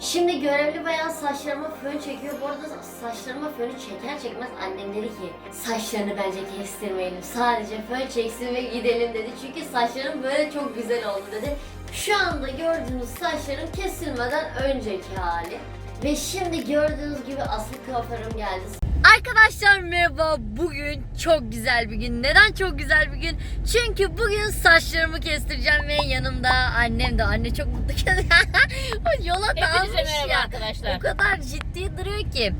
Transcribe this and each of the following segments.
Şimdi görevli bayan saçlarıma fön çekiyor. Bu arada saçlarıma fönü çeker çekmez annem dedi ki saçlarını bence kestirmeyelim. Sadece fön çeksin ve gidelim dedi. Çünkü saçlarım böyle çok güzel oldu dedi. Şu anda gördüğünüz saçlarım kesilmeden önceki hali. Ve şimdi gördüğünüz gibi asıl kuaförüm geldi. Arkadaşlar merhaba. Bugün çok güzel bir gün. Neden çok güzel bir gün? Çünkü bugün saçlarımı kestireceğim ve yanımda annem de. Anne çok mutlu. yola dalmış ya. arkadaşlar. O kadar ciddi duruyor ki.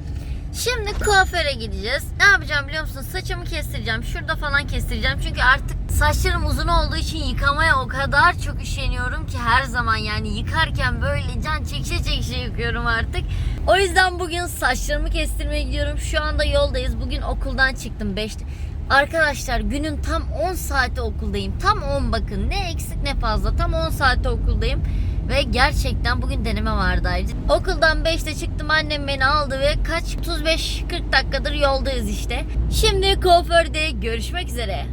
Şimdi kuaföre gideceğiz. Ne yapacağım biliyor musun? Saçımı kestireceğim. Şurada falan kestireceğim. Çünkü artık saçlarım uzun olduğu için yıkamaya o kadar çok üşeniyorum ki her zaman yani yıkarken böyle can çekişe çekişe yıkıyorum artık. O yüzden bugün saçlarımı kestirmeye gidiyorum. Şu anda yoldayız. Bugün okuldan çıktım 5'te. Arkadaşlar günün tam 10 saati okuldayım. Tam 10 bakın. Ne eksik ne fazla. Tam 10 saate okuldayım. Ve gerçekten bugün deneme vardı ayrıca. Okuldan 5'te çıktım annem beni aldı ve kaç 35-40 dakikadır yoldayız işte. Şimdi kuaförde görüşmek üzere.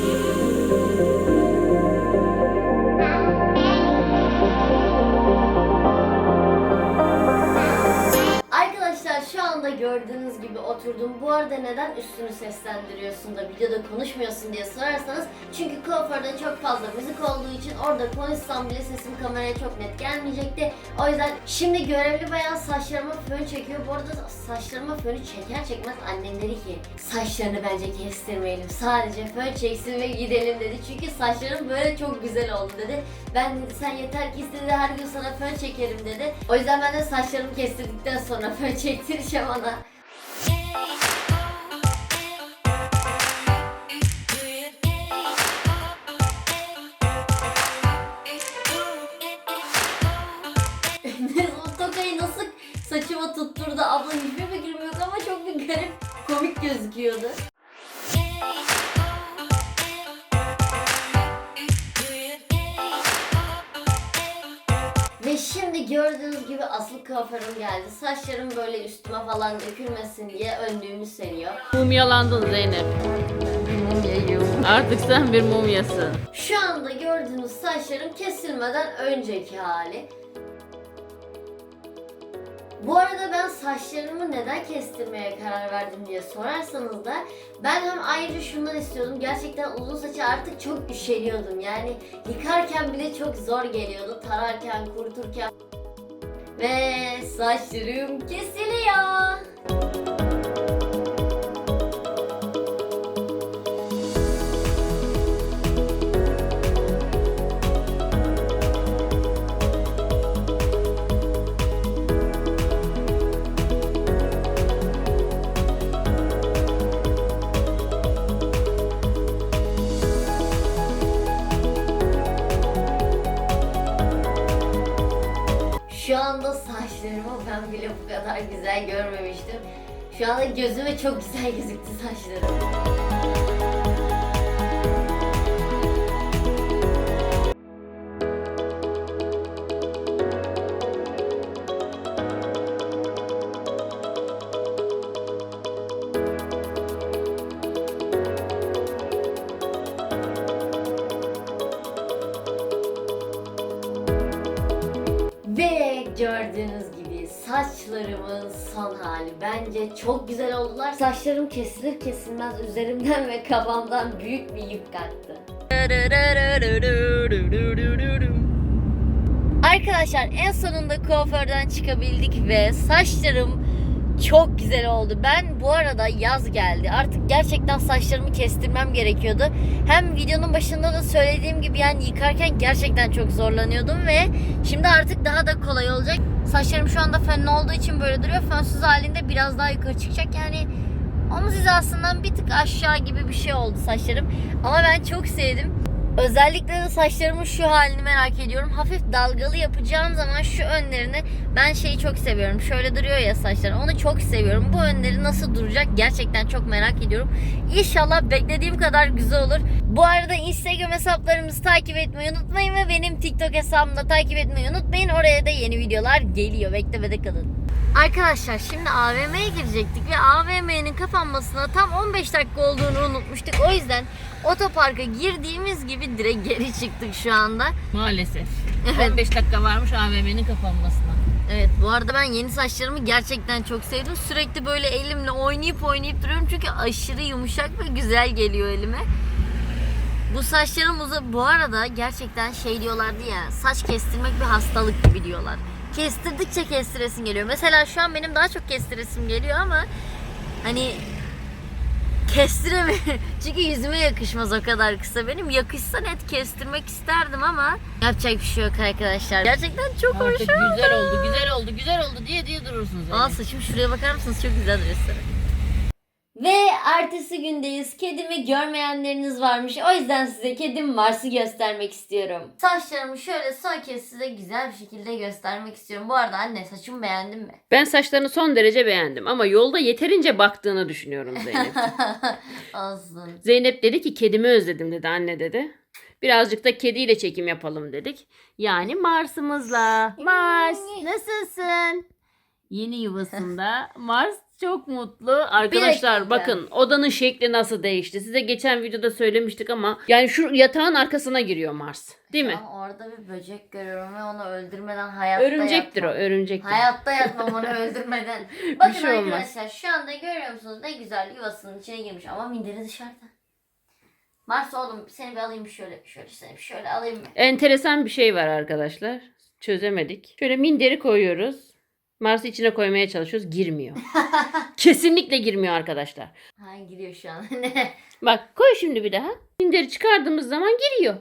you. Anda gördüğünüz gibi oturdum. Bu arada neden üstünü seslendiriyorsun da videoda konuşmuyorsun diye sorarsanız çünkü kuaförde çok fazla müzik olduğu için orada konuşsam bile sesim kameraya çok net gelmeyecekti. O yüzden şimdi görevli bayan saçlarıma fön çekiyor. Bu arada saçlarıma fönü çeker çekmez annem dedi ki saçlarını bence kestirmeyelim. Sadece fön çeksin ve gidelim dedi. Çünkü saçlarım böyle çok güzel oldu dedi. Ben dedi sen yeter ki istedi her gün sana fön çekerim dedi. O yüzden ben de saçlarımı kestirdikten sonra fön çektireceğim tokayı nasıl saçıma tutturdu abla hiçbir fikrim yok ama çok bir garip komik gözüküyordu. Şimdi gördüğünüz gibi asıl kuaförüm geldi. Saçlarım böyle üstüme falan dökülmesin diye önlüğümü seriyor. Mumyalandın Zeynep. Artık sen bir mumyasın. Şu anda gördüğünüz saçlarım kesilmeden önceki hali. Bu arada ben saçlarımı neden kestirmeye karar verdim diye sorarsanız da ben hem ayrıca şundan istiyordum. Gerçekten uzun saçı artık çok üşeniyordum. Yani yıkarken bile çok zor geliyordu. Tararken, kuruturken. Ve saçlarım kesiliyor. Kadar güzel görmemiştim. Şu anda gözüme çok güzel gözüktü saçlarım. Ve gördüğünüz saçlarımın son hali. Bence çok güzel oldular. Saçlarım kesilir kesilmez üzerimden ve kafamdan büyük bir yük kalktı. Arkadaşlar en sonunda kuaförden çıkabildik ve saçlarım çok güzel oldu. Ben bu arada yaz geldi. Artık gerçekten saçlarımı kestirmem gerekiyordu. Hem videonun başında da söylediğim gibi yani yıkarken gerçekten çok zorlanıyordum ve şimdi artık daha da kolay olacak. Saçlarım şu anda fönlü olduğu için böyle duruyor. Fönsüz halinde biraz daha yukarı çıkacak. Yani omuz hizasından bir tık aşağı gibi bir şey oldu saçlarım. Ama ben çok sevdim. Özellikle de saçlarımın şu halini merak ediyorum. Hafif dalgalı yapacağım zaman şu önlerini ben şeyi çok seviyorum. Şöyle duruyor ya saçlar. Onu çok seviyorum. Bu önleri nasıl duracak gerçekten çok merak ediyorum. İnşallah beklediğim kadar güzel olur. Bu arada Instagram hesaplarımızı takip etmeyi unutmayın ve benim TikTok hesabımı da takip etmeyi unutmayın. Oraya da yeni videolar geliyor. Beklemede kalın. Arkadaşlar şimdi AVM'ye girecektik ve AVM'nin kapanmasına tam 15 dakika olduğunu unutmuştuk. O yüzden otoparka girdiğimiz gibi direkt geri çıktık şu anda. Maalesef. Evet. 15 dakika varmış AVM'nin kapanmasına. Evet bu arada ben yeni saçlarımı gerçekten çok sevdim. Sürekli böyle elimle oynayıp oynayıp duruyorum çünkü aşırı yumuşak ve güzel geliyor elime. Bu saçlarım uza bu arada gerçekten şey diyorlardı ya saç kestirmek bir hastalık gibi diyorlar. Kestirdikçe kestiresin geliyor. Mesela şu an benim daha çok kestiresim geliyor ama hani kestiremiyorum. Çünkü yüzüme yakışmaz o kadar kısa benim. Yakışsa net kestirmek isterdim ama yapacak bir şey yok arkadaşlar. Gerçekten çok hoş Artık güzel oldu, güzel oldu, güzel oldu diye diye durursun Zeynep. Aa saçım şuraya bakar mısınız? Çok güzel resim. Ve ertesi gündeyiz. Kedimi görmeyenleriniz varmış. O yüzden size kedim Mars'ı göstermek istiyorum. Saçlarımı şöyle son kez size güzel bir şekilde göstermek istiyorum. Bu arada anne saçımı beğendin mi? Ben saçlarını son derece beğendim ama yolda yeterince baktığını düşünüyorum Zeynep. Olsun. Zeynep dedi ki kedimi özledim dedi anne dedi. Birazcık da kediyle çekim yapalım dedik. Yani Mars'ımızla. Mars nasılsın? Yeni yuvasında Mars çok mutlu. Arkadaşlar dakika. bakın odanın şekli nasıl değişti. Size geçen videoda söylemiştik ama yani şu yatağın arkasına giriyor Mars. Değil mi? Ama orada bir böcek görüyorum ve onu öldürmeden hayatta Örümcektir o, yatmam. örümcektir. Hayatta yatmam onu öldürmeden. Bakın şey olmaz. arkadaşlar şu anda görüyor musunuz ne güzel yuvasının içine girmiş ama minderi dışarıda. Mars oğlum seni bir alayım şöyle şöyle seni şöyle alayım mı? Enteresan bir şey var arkadaşlar. Çözemedik. Şöyle minderi koyuyoruz. Mars'ı içine koymaya çalışıyoruz. Girmiyor. Kesinlikle girmiyor arkadaşlar. Ha giriyor şu an. Ne? Bak koy şimdi bir daha. Minderi çıkardığımız zaman giriyor.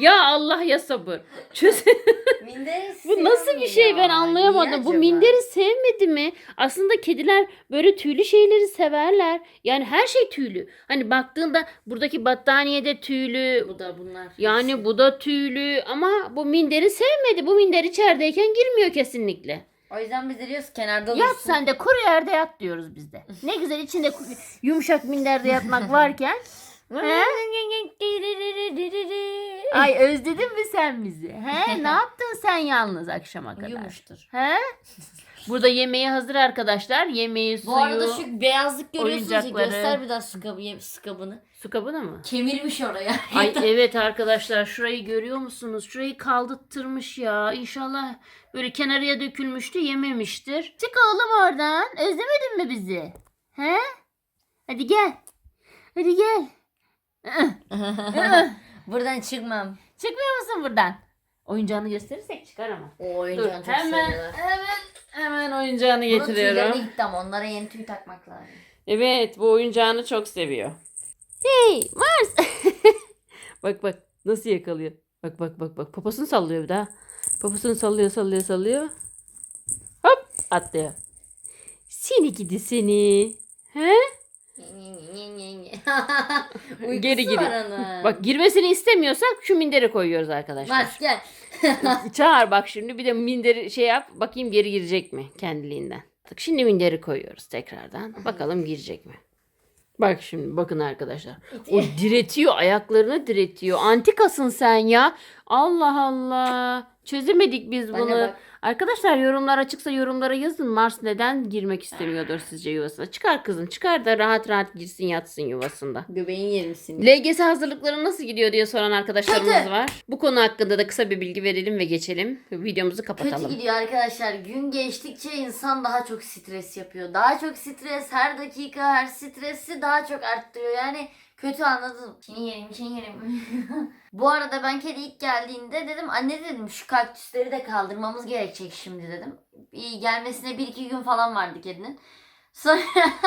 Ya Allah ya sabır. Çöz Minderi Bu nasıl bir şey ben anlayamadım. Bu minderi sevmedi mi? Aslında kediler böyle tüylü şeyleri severler. Yani her şey tüylü. Hani baktığında buradaki battaniye de tüylü. Bu da bunlar. Yani bu da tüylü ama bu minderi sevmedi. Bu minder içerideyken girmiyor kesinlikle. O yüzden biz de diyoruz kenarda Yat dursun. sen de kuru yerde yat diyoruz biz de. Ne güzel içinde ku- yumuşak minderde yatmak varken. Ay özledin mi sen bizi? He? Ne yaptın sen yalnız akşama kadar? Yumuştur. He? Burada yemeği hazır arkadaşlar. Yemeği, suyu, Bu arada şu beyazlık görüyorsunuz ya oyuncakları. göster bir daha su, kabı, ye- su kabını. su kabını mı? Kemirmiş oraya. Ay evet arkadaşlar şurayı görüyor musunuz? Şurayı kaldırttırmış ya. İnşallah böyle kenarıya dökülmüştü yememiştir. Çık oğlum oradan. Özlemedin mi bizi? He? Hadi gel. Hadi gel. Buradan çıkmam. Çıkmıyor musun buradan? Oyuncağını gösterirsek çıkar ama. O Dur oyuncağını çok hemen seviyorlar. hemen hemen oyuncağını Bunun getiriyorum. gitti ama onlara yeni tüy takmak lazım. Evet bu oyuncağını çok seviyor. Hey Mars. bak bak nasıl yakalıyor. Bak bak bak bak poposunu sallıyor bir daha. Poposunu sallıyor sallıyor sallıyor. Hop atlıyor. Seni gidi seni. He? Uykusu Geri var onun. Bak girmesini istemiyorsak şu mindere koyuyoruz arkadaşlar. Mars gel. Çağır bak şimdi bir de minderi şey yap. Bakayım geri girecek mi kendiliğinden. Bak Şimdi minderi koyuyoruz tekrardan. Bakalım girecek mi? Bak şimdi bakın arkadaşlar. O diretiyor ayaklarını diretiyor. Antikasın sen ya. Allah Allah. Çözemedik biz Bana bunu. bak. Arkadaşlar yorumlar açıksa yorumlara yazın. Mars neden girmek istemiyordur sizce yuvasına? Çıkar kızım çıkar da rahat rahat girsin yatsın yuvasında. Göbeğin yerimsin. LGS hazırlıkları nasıl gidiyor diye soran arkadaşlarımız Kötü. var. Bu konu hakkında da kısa bir bilgi verelim ve geçelim. Videomuzu Kötü kapatalım. gidiyor arkadaşlar. Gün geçtikçe insan daha çok stres yapıyor. Daha çok stres her dakika her stresi daha çok arttırıyor. Yani kötü anladım. Seni yerim, seni yerim. Bu arada ben kedi ilk geldiğinde dedim anne dedim şu kaktüsleri de kaldırmamız gerekecek şimdi dedim. İyi gelmesine bir iki gün falan vardı kedinin. Sonra,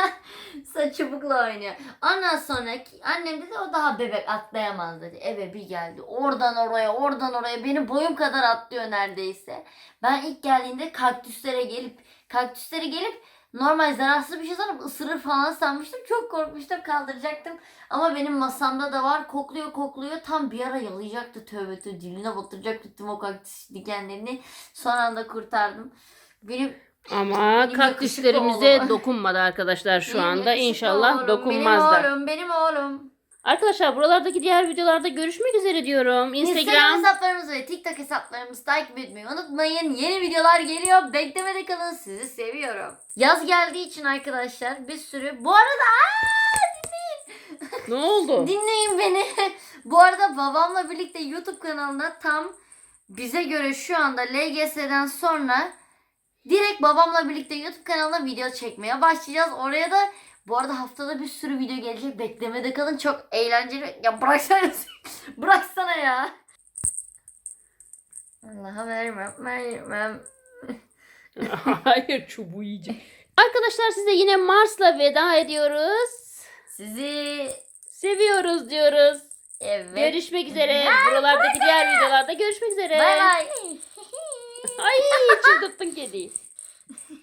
sonra çubukla oynuyor. Ondan sonra annem dedi o daha bebek atlayamaz dedi. Eve bir geldi. Oradan oraya oradan oraya benim boyum kadar atlıyor neredeyse. Ben ilk geldiğinde kaktüslere gelip kaktüslere gelip normal zararsız bir şey sanıp ısırır falan sanmıştım. Çok korkmuştum kaldıracaktım. Ama benim masamda da var. Kokluyor kokluyor. Tam bir ara yalayacaktı tövbe tövbe. Diline batıracaktı tüm o kaktüs dikenlerini. Son anda kurtardım. Benim Ama Benim kaktüslerimize dokunmadı arkadaşlar şu benim anda. İnşallah oğlum, dokunmazlar. Benim oğlum benim oğlum. Arkadaşlar buralardaki diğer videolarda görüşmek üzere diyorum. Instagram Instagram. hesaplarımızı ve TikTok hesaplarımızı takip etmeyi unutmayın. Yeni videolar geliyor. Beklemede kalın. Sizi seviyorum. Yaz geldiği için arkadaşlar bir sürü... Bu arada ne oldu? Dinleyin beni. Bu arada babamla birlikte YouTube kanalında tam bize göre şu anda LGS'den sonra direkt babamla birlikte YouTube kanalına video çekmeye başlayacağız. Oraya da bu arada haftada bir sürü video gelecek. Beklemede kalın. Çok eğlenceli. Ya bıraksana. bıraksana ya. Allah'a vermem. Vermem. Hayır çubuğu yiyecek. Arkadaşlar size yine Mars'la veda ediyoruz. Sizi Seviyoruz diyoruz. evet. Görüşmek üzere. Buralardaki diğer videolarda görüşmek üzere. Bay bay. Ay çıldırttın kediyi.